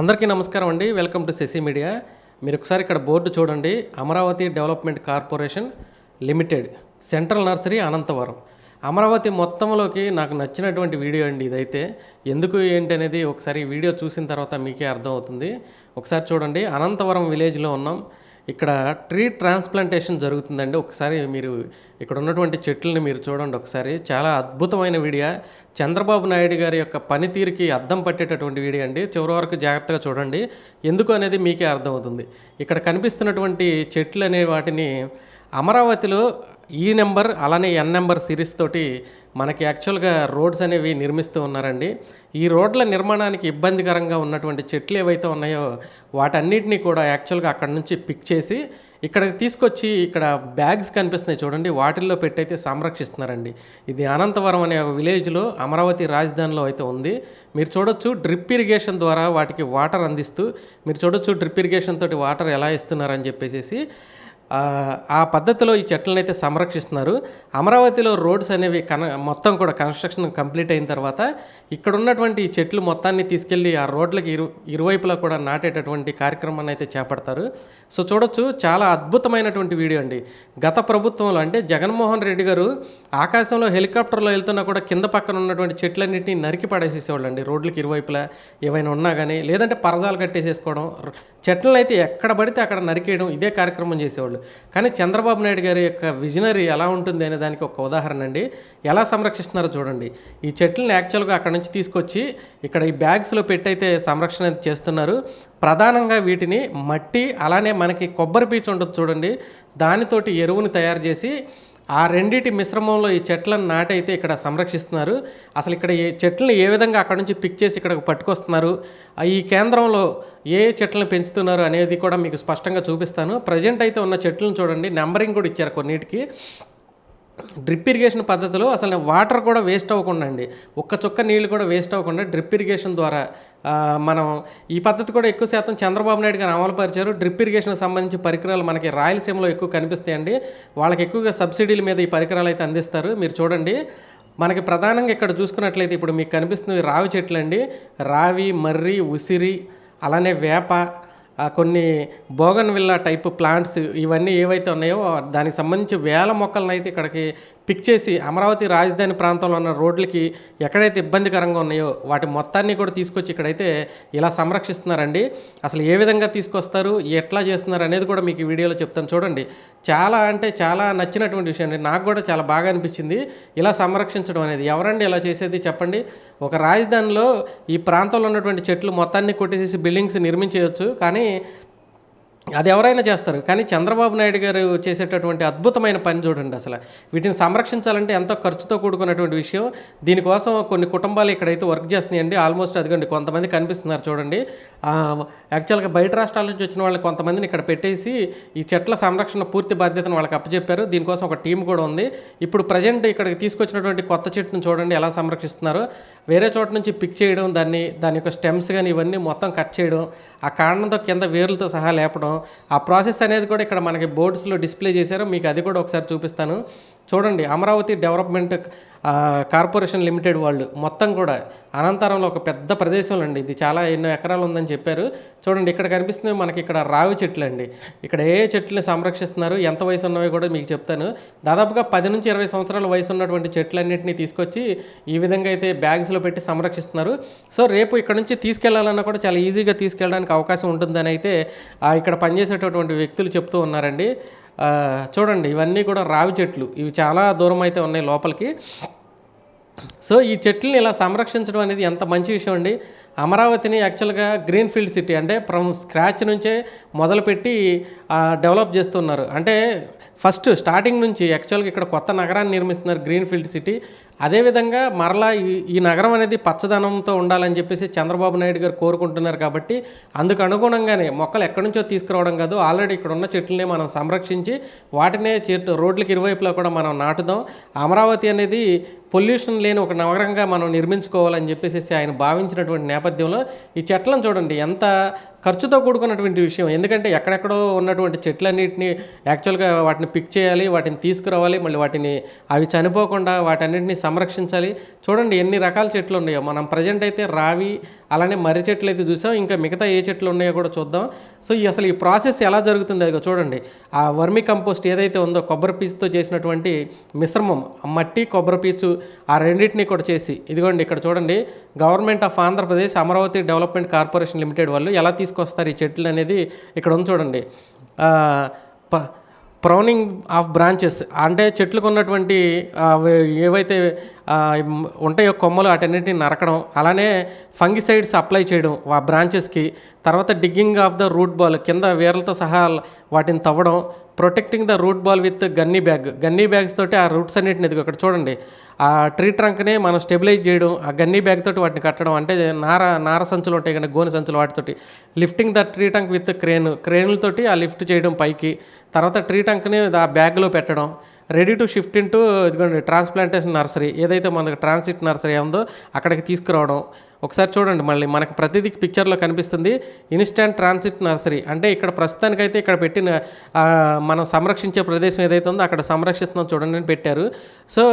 అందరికీ నమస్కారం అండి. Welcome to Shashi media. మీరు ఒకసారి ఇక్కడ బోర్డు చూడండి. Amaravati development corporation limited central nursery Anantavaram. Amaravati మొత్తంలోకి నాకు నచ్చినటువంటి వీడియో అండి ఇదైతే. ఎందుకు ఏంటి అనేది ఒకసారి వీడియో చూసిన తర్వాత మీకే అర్థమవుతుంది. ఒకసారి చూడండి. అనంతవరం విలేజ్లో ఉన్నాం. ఇక్కడ ట్రీ ట్రాన్స్ప్లాంటేషన్ జరుగుతుందండి. ఒకసారి మీరు ఇక్కడ ఉన్నటువంటి చెట్లని మీరు చూడండి ఒకసారి. చాలా అద్భుతమైన వీడియో. చంద్రబాబు నాయుడు గారి యొక్క పనితీరుకి అద్దం పట్టేటటువంటి వీడియో అండి. చివరి వరకు జాగ్రత్తగా చూడండి. ఎందుకు అనేది మీకే అర్థమవుతుంది. ఇక్కడ కనిపిస్తున్నటువంటి చెట్లు అనే వాటిని అమరావతిలో ఈ నెంబర్ అలానే ఎన్ నెంబర్ సిరీస్ తోటి మనకి యాక్చువల్గా రోడ్స్ అనేవి నిర్మిస్తూ ఉన్నారండి. ఈ రోడ్ల నిర్మాణానికి ఇబ్బందికరంగా ఉన్నటువంటి చెట్లు ఏవైతే ఉన్నాయో వాటన్నిటిని కూడా యాక్చువల్గా అక్కడ నుంచి పిక్ చేసి ఇక్కడికి తీసుకొచ్చి ఇక్కడ బ్యాగ్స్ కనిపిస్తున్నాయి చూడండి. వాటిల్లో పెట్టయితే సంరక్షిస్తున్నారండి. ఇది అనంతవరం అనే ఒక విలేజ్లో అమరావతి రాజధానిలో అయితే ఉంది. మీరు చూడొచ్చు డ్రిప్ ఇరిగేషన్ ద్వారా వాటికి వాటర్ అందిస్తూ మీరు చూడొచ్చు డ్రిప్ ఇరిగేషన్ తోటి వాటర్ ఎలా ఇస్తున్నారని చెప్పేసి ఆ, పద్ధతిలో ఈ చెట్లను అయితే సంరక్షిస్తున్నారు. అమరావతిలో రోడ్స్ అనేవి కన మొత్తం కూడా కన్స్ట్రక్షన్ కంప్లీట్ అయిన తర్వాత ఇక్కడ ఉన్నటువంటి ఈ చెట్లు మొత్తాన్ని తీసుకెళ్ళి ఆ రోడ్లకి ఇరు ఇరువైపులా కూడా నాటేటటువంటి కార్యక్రమాన్ని అయితే చేపడతారు. సో చూడొచ్చు చాలా అద్భుతమైనటువంటి వీడియో అండి. గత ప్రభుత్వంలో అంటే జగన్మోహన్ రెడ్డి గారు ఆకాశంలో హెలికాప్టర్లో వెళ్తున్నా కూడా కింద పక్కన ఉన్నటువంటి చెట్లన్నింటినీ నరికి పడేసేసేవాళ్ళు అండి రోడ్లకి ఇరువైపులా ఏవైనా ఉన్నా కానీ లేదంటే పరదాలు కట్టేసేసుకోవడం చెట్లను అయితే ఎక్కడ పడితే అక్కడ నరికేయడం ఇదే కార్యక్రమం చేసేవాళ్ళు. కానీ చంద్రబాబు నాయుడు గారి యొక్క విజనరీ ఎలా ఉంటుంది అనే దానికి ఒక ఉదాహరణ అండి. ఎలా సంరక్షిస్తున్నారో చూడండి. ఈ చెట్లను యాక్చువల్గా అక్కడ నుంచి తీసుకొచ్చి ఇక్కడ ఈ బ్యాగ్స్లో పెట్టయితే సంరక్షణ చేస్తున్నారు. ప్రధానంగా వీటిని మట్టి అలానే మనకి కొబ్బరి పీచు ఉంటుంది చూడండి. దానితోటి ఎరువుని తయారు చేసి ఆ రెండిటి మిశ్రమంలో ఈ చెట్లను నాటైతే ఇక్కడ సంరక్షిస్తున్నారు. అసలు ఇక్కడ ఈ చెట్లను ఏ విధంగా అక్కడ నుంచి పిక్ చేసి ఇక్కడికి పట్టుకొస్తున్నారు? ఆ ఈ కేంద్రంలో ఏ ఏ చెట్లను పెంచుతున్నారు అనేది కూడా మీకు స్పష్టంగా చూపిస్తాను. ప్రజెంట్ అయితే ఉన్న చెట్లను చూడండి. నెంబరింగ్ కూడా ఇచ్చారు కొన్నిటికి. డ్రిప్ ఇరిగేషన్ పద్ధతిలో అసలు వాటర్ కూడా వేస్ట్ అవ్వకుండా అండి. ఒక్క చుక్క నీళ్ళు కూడా వేస్ట్ అవ్వకుండా డ్రిప్ ఇరిగేషన్ ద్వారా మనం ఈ పద్ధతి కూడా ఎక్కువ శాతం చంద్రబాబు నాయుడు గారు అమలుపరిచారు డ్రిప్ ఇరిగేషన్కి సంబంధించి పరికరాలు మనకి రాయలసీమలో ఎక్కువ కనిపిస్తాయండి వాళ్ళకి ఎక్కువగా సబ్సిడీల మీద ఈ పరికరాలు అయితే అందిస్తారు. మీరు చూడండి మనకి ప్రధానంగా ఇక్కడ చూసుకున్నట్లయితే ఇప్పుడు మీకు కనిపిస్తున్నవి రావి చెట్లు అండి రావి మర్రి ఉసిరి అలానే వేప కొన్ని బోగన్ విల్లా టైప్ ప్లాంట్స్ ఇవన్నీ ఏవైతే ఉన్నాయో దానికి సంబంధించి వేల మొక్కలను అయితే ఇక్కడికి పిక్ చేసి అమరావతి రాజధాని ప్రాంతంలో ఉన్న రోడ్లకి ఎక్కడైతే ఇబ్బందికరంగా ఉన్నాయో వాటి మొత్తాన్ని కూడా తీసుకొచ్చి ఇక్కడైతే ఇలా సంరక్షిస్తున్నారండి. అసలు ఏ విధంగా తీసుకొస్తారు ఎట్లా చేస్తున్నారు అనేది కూడా మీకు వీడియోలో చెప్తాను. చూడండి చాలా అంటే చాలా నచ్చినటువంటి విషయం అండి. నాకు కూడా చాలా బాగా అనిపించింది ఇలా సంరక్షించడం అనేది. ఎవరండి ఇలా చేసేది చెప్పండి. ఒక రాజధానిలో ఈ ప్రాంతంలో ఉన్నటువంటి చెట్లు మొత్తాన్ని కొట్టేసేసి బిల్డింగ్స్ నిర్మించేయచ్చు. కానీ అది ఎవరైనా చేస్తారు. కానీ చంద్రబాబు నాయుడు గారు చేసేటటువంటి అద్భుతమైన పని చూడండి అసలు. వీటిని సంరక్షించాలంటే ఎంతో ఖర్చుతో కూడుకున్నటువంటి విషయం. దీనికోసం కొన్ని కుటుంబాలు ఇక్కడైతే వర్క్ చేస్తున్నాయండి. ఆల్మోస్ట్ అదిగోండి కొంతమంది కనిపిస్తున్నారు చూడండి. యాక్చువల్గా బయట రాష్ట్రాల నుంచి వచ్చిన వాళ్ళు కొంతమందిని ఇక్కడ పెట్టేసి ఈ చెట్ల సంరక్షణ పూర్తి బాధ్యతను వాళ్ళకి అప్పచెప్పారు. దీనికోసం ఒక టీం కూడా ఉంది. ఇప్పుడు ప్రజెంట్ ఇక్కడికి తీసుకొచ్చినటువంటి కొత్త చెట్టును చూడండి ఎలా సంరక్షిస్తున్నారు. వేరే చోట నుంచి పిక్ చేయడం దాన్ని దాని యొక్క స్టెమ్స్ కానీ ఇవన్నీ మొత్తం కట్ చేయడం ఆ కాండంతో కింద వేర్లతో సహా లేపడం ఆ ప్రాసెస్ అనేది కూడా ఇక్కడ మనకి బోర్డ్స్లో డిస్ప్లే చేశారు. మీకు అది కూడా ఒకసారి చూపిస్తాను. చూడండి అమరావతి డెవలప్మెంట్ కార్పొరేషన్ లిమిటెడ్ వాళ్ళు మొత్తం కూడా అనంతరంలో ఒక పెద్ద ప్రదేశంలో అండి ఇది చాలా ఎన్నో ఎకరాలు ఉందని చెప్పారు. చూడండి ఇక్కడ కనిపిస్తుంది మనకి ఇక్కడ రావి చెట్లు అండి ఇక్కడ ఏ చెట్లు సంరక్షిస్తున్నారు ఎంత వయసు ఉన్నవి కూడా మీకు చెప్తాను. దాదాపుగా పది నుంచి ఇరవై సంవత్సరాల వయసు ఉన్నటువంటి చెట్లన్నింటినీ తీసుకొచ్చి ఈ విధంగా అయితే బ్యాగ్స్లో పెట్టి సంరక్షిస్తున్నారు. సో రేపు ఇక్కడ నుంచి తీసుకెళ్ళాలన్నా కూడా చాలా ఈజీగా తీసుకెళ్ళడానికి అవకాశం ఉంటుందని అయితే ఇక్కడ పనిచేసేటటువంటి వ్యక్తులు చెప్తూ ఉన్నారండి. చూడండి ఇవన్నీ కూడా రావి చెట్లు. ఇవి చాలా దూరం అయితే ఉన్నాయి లోపలికి. సో ఈ చెట్లని ఇలా సంరక్షించడం అనేది ఎంత మంచి విషయం అండి. అమరావతిని యాక్చువల్గా గ్రీన్ ఫీల్డ్ సిటీ అంటే ఫ్రమ్ స్క్రాచ్ నుంచే మొదలుపెట్టి డెవలప్ చేస్తున్నారు. అంటే ఫస్ట్ స్టార్టింగ్ నుంచి యాక్చువల్గా ఇక్కడ కొత్త నగరాన్ని నిర్మిస్తున్నారు గ్రీన్ ఫీల్డ్ సిటీ అదేవిధంగా మరలా ఈ ఈ నగరం అనేది పచ్చదనంతో ఉండాలని చెప్పేసి చంద్రబాబు నాయుడు గారు కోరుకుంటున్నారు కాబట్టి అందుకు అనుగుణంగానే మొక్కలు ఎక్కడి నుంచో తీసుకురావడం కాదు ఆల్రెడీ ఇక్కడ ఉన్న చెట్లనే మనం సంరక్షించి వాటినే చెట్టు రోడ్లకి ఇరువైపులా కూడా మనం నాటుదాం. అమరావతి అనేది పొల్యూషన్ లేని ఒక నగరంగా మనం నిర్మించుకోవాలని చెప్పేసి ఆయన భావించినటువంటి నేపథ్యంలో ఈ చెట్లను చూడండి ఎంత ఖర్చుతో కూడుకున్నటువంటి విషయం. ఎందుకంటే ఎక్కడెక్కడో ఉన్నటువంటి చెట్లన్నింటినీ యాక్చువల్గా వాటిని పిక్ చేయాలి వాటిని తీసుకురావాలి మళ్ళీ వాటిని అవి చనిపోకుండా వాటన్నింటినీ సంరక్షించాలి. చూడండి ఎన్ని రకాల చెట్లు ఉన్నాయో. మనం ప్రజెంట్ అయితే రావి అలానే మర్రి చెట్లు అయితే చూసాం. ఇంకా మిగతా ఏ చెట్లు ఉన్నాయో కూడా చూద్దాం. సో ఈ అసలు ఈ ప్రాసెస్ ఎలా జరుగుతుంది? అదిగో చూడండి. ఆ వర్మి కంపోస్ట్ ఏదైతే ఉందో కొబ్బరి పీచుతో చేసినటువంటి మిశ్రమం మట్టి కొబ్బరి పీచు ఆ రెండింటినీ కూడా చేసి ఇదిగోండి ఇక్కడ చూడండి. Government of Andhra Pradesh Amaravati development corporation limited వాళ్ళు ఎలా తీసుకొస్తారు ఈ చెట్లు అనేది ఇక్కడ ఉంది చూడండి. ప- ప్రౌనింగ్ ఆఫ్ బ్రాంచెస్ అంటే చెట్లకు ఉన్నటువంటి ఏవైతే ఉంటాయో కొమ్మలు వాటన్నిటిని నరకడం అలానే ఫంగిసైడ్స్ అప్లై చేయడం ఆ బ్రాంచెస్కి తర్వాత digging of the root ball కింద వేర్లతో సహా వాటిని తవ్వడం protecting the root ball with gunny bag gunny bags తోటి ఆ రూట్స్ అన్నింటిని ఎదుగు. అక్కడ చూడండి. ఆ ట్రీ ట్రంక్ని మనం స్టెబిలైజ్ చేయడం ఆ గన్నీ బ్యాగ్ తోటి వాటిని కట్టడం అంటే నార నార సంచులు ఉంటాయి కానీ గోనె సంచులు వాటితోటి. Lifting the tree trunk with crane క్రేన్లతోటి ఆ లిఫ్ట్ చేయడం పైకి. తర్వాత ట్రీ ట్రంక్ని ఆ బ్యాగ్లో పెట్టడం. రెడీ టు షిఫ్ట్ ఇంటూ ఇదిగోండి ట్రాన్స్ప్లాంటేషన్ నర్సరీ ఏదైతే మనకు ట్రాన్సిట్ నర్సరీ ఉందో అక్కడికి తీసుకురావడం. ఒకసారి చూడండి మళ్ళీ మనకు ప్రతిదీ పిక్చర్లో కనిపిస్తుంది. ఇన్స్టాంట్ ట్రాన్సిట్ నర్సరీ అంటే ఇక్కడ ప్రస్తుతానికైతే ఇక్కడ పెట్టిన మనం సంరక్షించే ప్రదేశం ఏదైతే ఉందో అక్కడ సంరక్షిస్తున్నాం చూడండి అని పెట్టారు. సో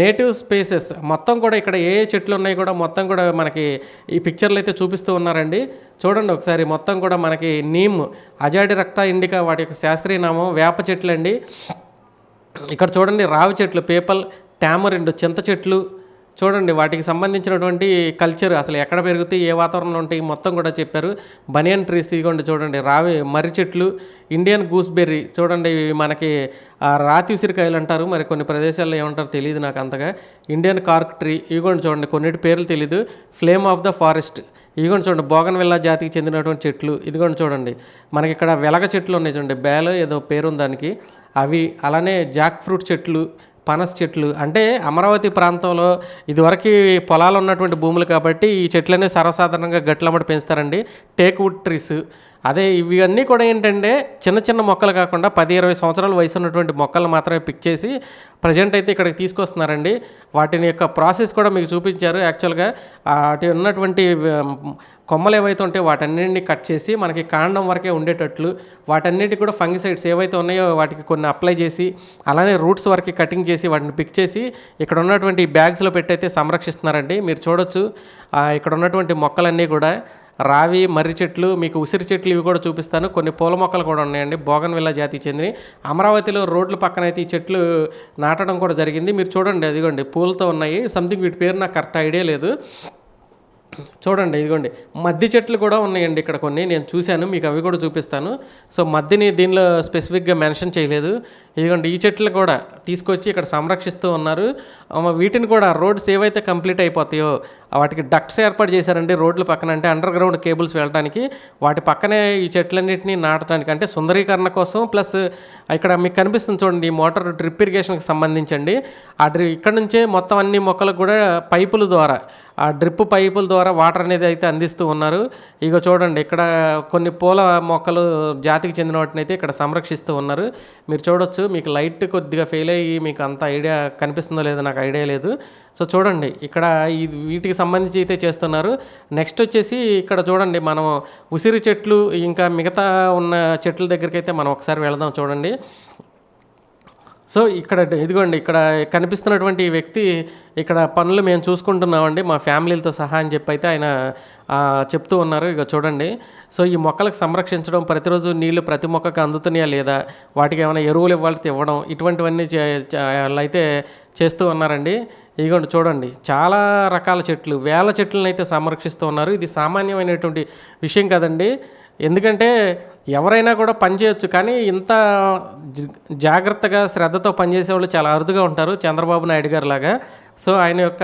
నేటివ్ స్పేసెస్ మొత్తం కూడా ఇక్కడ ఏ ఏ చెట్లు ఉన్నాయి కూడా మొత్తం కూడా మనకి ఈ పిక్చర్లు అయితే చూపిస్తూ ఉన్నారండి. చూడండి ఒకసారి మొత్తం కూడా మనకి నీమ్ అజాడి రక్త ఇండికా వాటి యొక్క శాస్త్రీయ నామం వేప చెట్లు అండి ఇక్కడ చూడండి రావి చెట్లు పేపల్ ట్యామరిండ్ చింత చెట్లు చూడండి వాటికి సంబంధించినటువంటి కల్చర్ అసలు ఎక్కడ పెరుగుతాయి ఏ వాతావరణంలో ఉంటాయి మొత్తం కూడా చెప్పారు. బనియన్ ట్రీస్ ఇదిగోండి చూడండి రావి మర్రి చెట్లు ఇండియన్ గూస్బెర్రీ చూడండి ఇవి మనకి రాతి ఉసిరికాయలు అంటారు మరి కొన్ని ప్రదేశాల్లో ఏమంటారో తెలియదు నాకు అంతగా. ఇండియన్ కార్క్ ట్రీ ఇదిగోండి చూడండి కొన్నిటి పేర్లు తెలియదు ఫ్లేమ్ ఆఫ్ ద ఫారెస్ట్ ఇదిగోండి చూడండి బోగన్విల్లా జాతికి చెందినటువంటి చెట్లు. ఇదిగోండి చూడండి మనకి ఇక్కడ వెలగ చెట్లు ఉన్నాయి చూడండి బేలో ఏదో పేరు ఉంది దానికి. అవి అలానే జాక్ ఫ్రూట్ చెట్లు పనస చెట్లు. అంటే అమరావతి ప్రాంతంలో ఇదివరకు పొలాలు ఉన్నటువంటి భూములు కాబట్టి ఈ చెట్లనే సర్వసాధారణంగా గట్లమ్మడి పెంచుతారండి. Teak wood trees. అదే ఇవన్నీ కూడా ఏంటంటే చిన్న చిన్న మొక్కలు కాకుండా పది ఇరవై సంవత్సరాల వయసు ఉన్నటువంటి మొక్కలు మాత్రమే పిక్ చేసి ప్రజెంట్ అయితే ఇక్కడికి తీసుకొస్తున్నారండి. వాటిని యొక్క ప్రాసెస్ కూడా మీకు చూపించారు. యాక్చువల్గా వాటి ఉన్నటువంటి కొమ్మలు ఏవైతే ఉంటాయో వాటన్నిటిని కట్ చేసి మనకి కాండం వరకే ఉండేటట్లు వాటన్నిటి కూడా ఫంగిసైడ్స్ ఏవైతే ఉన్నాయో వాటికి కొన్ని అప్లై చేసి అలానే రూట్స్ వరకు కటింగ్ చేసి వాటిని పిక్ చేసి ఇక్కడ ఉన్నటువంటి బ్యాగ్స్లో పెట్టయితే సంరక్షిస్తున్నారండి. మీరు చూడొచ్చు ఇక్కడ ఉన్నటువంటి మొక్కలన్నీ కూడా రావి మర్రి చెట్లు మీకు ఉసిరి చెట్లు ఇవి కూడా చూపిస్తాను. కొన్ని పూల మొక్కలు కూడా ఉన్నాయండి. బోగన్విల్లా జాతికి చెందినవి. అమరావతిలో రోడ్ల పక్కన అయితే ఈ చెట్లు నాటడం కూడా జరిగింది. మీరు చూడండి అదిగోండి పూలతో ఉన్నాయి. సంథింగ్ వీటి పేరు నాకు కరెక్ట్ ఐడియా లేదు. చూడండి ఇదిగోండి. మద్ది చెట్లు కూడా ఉన్నాయండి ఇక్కడ కొన్ని. నేను చూశాను మీకు అవి కూడా చూపిస్తాను. సో మద్దిని దీనిలో స్పెసిఫిక్గా మెన్షన్ చేయలేదు. ఇదిగోండి ఈ చెట్లు కూడా తీసుకొచ్చి ఇక్కడ సంరక్షిస్తూ ఉన్నారు. వీటిని కూడా రోడ్స్ ఏవైతే కంప్లీట్ అయిపోతాయో వాటికి డక్ట్స్ ఏర్పాటు చేశారండి. రోడ్ల పక్కన అంటే అండర్ గ్రౌండ్ కేబుల్స్ వెళ్ళడానికి వాటి పక్కనే ఈ చెట్లన్నింటినీ నాటడానికి అంటే సుందరీకరణ కోసం ప్లస్ ఇక్కడ మీకు కనిపిస్తుంది చూడండి ఈ మోటార్ డ్రిప్ ఇరిగేషన్కి సంబంధించండి. ఆ డ్రి ఇక్కడ నుంచే మొత్తం అన్ని మొక్కలకు కూడా పైపుల ద్వారా ఆ డ్రిప్ పైపుల ద్వారా వాటర్ అనేది అయితే అందిస్తూ ఉన్నారు. ఇక చూడండి ఇక్కడ కొన్ని పూల మొక్కలు జాతికి చెందిన వాటిని అయితే ఇక్కడ సంరక్షిస్తూ ఉన్నారు. మీరు చూడొచ్చు మీకు లైట్ కొద్దిగా ఫెయిల్ అయ్యి మీకు అంత ఐడియా కనిపిస్తుందో లేదో నాకు ఐడియా లేదు. సో చూడండి ఇక్కడ ఈ వీటికి సంబంధించి అయితే చేస్తున్నారు. నెక్స్ట్ వచ్చేసి ఇక్కడ చూడండి మనం ఉసిరి చెట్లు ఇంకా మిగతా ఉన్న చెట్ల దగ్గరికి అయితే మనం ఒకసారి వెళదాం చూడండి. సో ఇక్కడ ఇదిగోండి ఇక్కడ కనిపిస్తున్నటువంటి ఈ వ్యక్తి ఇక్కడ పనులు మేము చూసుకుంటున్నామండి. మా ఫ్యామిలీలతో సహా అని చెప్పి అయితే ఆయన చెప్తూ ఉన్నారు. ఇక చూడండి. సో ఈ మొక్కలకు సంరక్షించడం ప్రతిరోజు నీళ్ళు ప్రతి మొక్కకు అందుతున్నాయా లేదా వాటికి ఏమైనా ఎరువులు ఇవ్వాలి ఇవ్వడం ఇటువంటివన్నీ చే- వాళ్ళు అయితే చేస్తూ ఉన్నారండి. ఇదిగోండి చూడండి. చాలా రకాల చెట్లు వేల చెట్లను అయితే సంరక్షిస్తూ ఉన్నారు. ఇది సామాన్యమైనటువంటి విషయం కదండి. ఎందుకంటే ఎవరైనా కూడా పనిచేయొచ్చు కానీ ఇంత జాగ్రత్తగా శ్రద్ధతో పనిచేసే వాళ్ళు చాలా అరుదుగా ఉంటారు చంద్రబాబు నాయుడు గారు లాగా. సో ఆయన యొక్క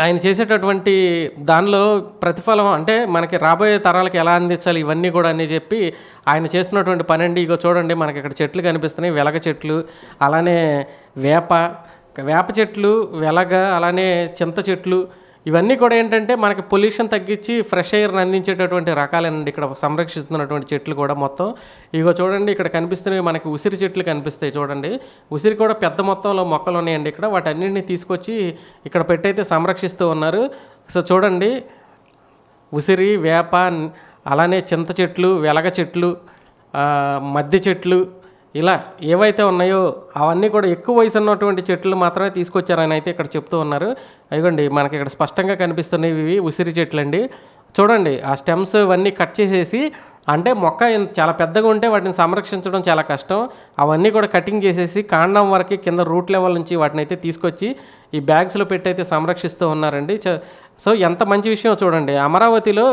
ఆయన చేసేటటువంటి దానిలో ప్రతిఫలం అంటే మనకి రాబోయే తరాలకు ఎలా అందించాలి ఇవన్నీ కూడా అని చెప్పి ఆయన చేస్తున్నటువంటి పని అండి ఇగో చూడండి మనకి ఇక్కడ చెట్లు కనిపిస్తున్నాయి వెలగ చెట్లు అలానే వేప వేప చెట్లు వెలగ అలానే చింత చెట్లు ఇవన్నీ కూడా ఏంటంటే మనకి పొల్యూషన్ తగ్గించి ఫ్రెష్ ఎయిర్ని అందించేటటువంటి రకాలేనండి. ఇక్కడ సంరక్షిస్తున్నటువంటి చెట్లు కూడా మొత్తం. ఇగో చూడండి ఇక్కడ కనిపిస్తున్నవి మనకి ఉసిరి చెట్లు కనిపిస్తాయి చూడండి. ఉసిరి కూడా పెద్ద మొత్తంలో మొక్కలు ఉన్నాయండి ఇక్కడ. వాటన్నింటిని తీసుకొచ్చి ఇక్కడ పెట్టయితే సంరక్షిస్తూ ఉన్నారు. సో చూడండి ఉసిరి వేప అలానే చింత చెట్లు వెలగ చెట్లు మధ్య చెట్లు ఇలా ఏవైతే ఉన్నాయో అవన్నీ కూడా ఎక్కువ వయసు ఉన్నటువంటి చెట్లు మాత్రమే తీసుకొచ్చారని అయితే ఇక్కడ చెప్తూ ఉన్నారు. అదిగోండి మనకి ఇక్కడ స్పష్టంగా కనిపిస్తున్నాయి ఇవి ఉసిరి చెట్లు అండి చూడండి ఆ స్టెమ్స్ ఇవన్నీ కట్ చేసేసి అంటే మొక్క చాలా పెద్దగా ఉంటే వాటిని సంరక్షించడం చాలా కష్టం. అవన్నీ కూడా కటింగ్ చేసేసి కాండం వరకు కింద రూట్ లెవెల్ నుంచి వాటిని అయితే తీసుకొచ్చి ఈ బ్యాగ్స్లో పెట్టి అయితే సంరక్షిస్తూ ఉన్నారండి. సో ఎంత మంచి విషయం చూడండి. అమరావతిలో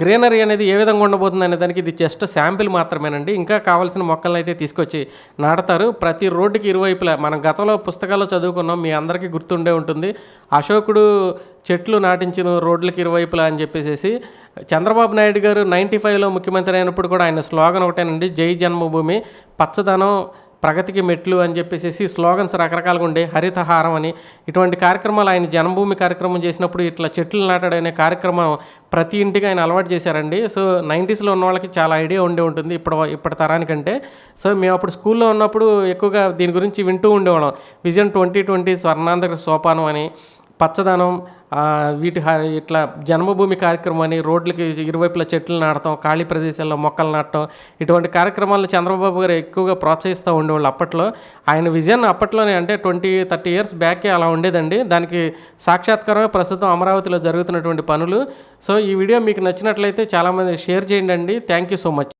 గ్రీనరీ అనేది ఏ విధంగా ఉండబోతుంది అనే దానికి ఇది జస్ట్ శాంపిల్ మాత్రమేనండి. ఇంకా కావాల్సిన మొక్కలను అయితే తీసుకొచ్చి నాడతారు ప్రతి రోడ్డుకి ఇరువైపులా మనం గతంలో పుస్తకాల్లో చదువుకున్నాం మీ అందరికీ గుర్తుండే ఉంటుంది. అశోకుడు చెట్లు నాటించిన రోడ్లకి ఇరువైపులా అని చెప్పేసి చంద్రబాబు నాయుడు గారు నైంటీ ఫైవ్లో ముఖ్యమంత్రి అయినప్పుడు కూడా ఆయన స్లోగన్ ఒకటేనండి జై జన్మభూమి పచ్చదనం ప్రగతికి మెట్లు అని చెప్పేసి స్లోగన్స్ రకరకాలుగా ఉండే హరితహారం అని. ఇటువంటి కార్యక్రమాలు ఆయన జన్మభూమి కార్యక్రమం చేసినప్పుడు ఇట్లా చెట్లు నాటాడు అనే కార్యక్రమం ప్రతి ఇంటికి ఆయన అలవాటు చేశారండి. సో నైంటీస్లో ఉన్న వాళ్ళకి చాలా ఐడియా ఉండే ఉంటుంది ఇప్పుడు ఇప్పటి తరానికంటే. సో మేము అప్పుడు స్కూల్లో ఉన్నప్పుడు ఎక్కువగా దీని గురించి వింటూ ఉండేవాళ్ళం. విజన్ ట్వంటీ ట్వంటీ స్వర్ణాంధ్ర సోపానం అని పచ్చదనం వీటి హ- ఇట్లా జన్మభూమి కార్యక్రమం అని రోడ్లకి ఇరువైపులా చెట్లు నాటడం ఖాళీ ప్రదేశాల్లో మొక్కలు నాటడం ఇటువంటి కార్యక్రమాలను చంద్రబాబు గారు ఎక్కువగా ప్రోత్సహిస్తూ ఉండేవాళ్ళు అప్పట్లో. ఆయన విజన్ అప్పట్లోనే అంటే ట్వంటీ థర్టీ ఇయర్స్ బ్యాకే అలా ఉండేదండి. దానికి సాక్షాత్కారమే ప్రస్తుతం అమరావతిలో జరుగుతున్నటువంటి పనులు. సో ఈ వీడియో మీకు నచ్చినట్లయితే చాలామంది షేర్ చేయండి థ్యాంక్ యూ సో మచ్.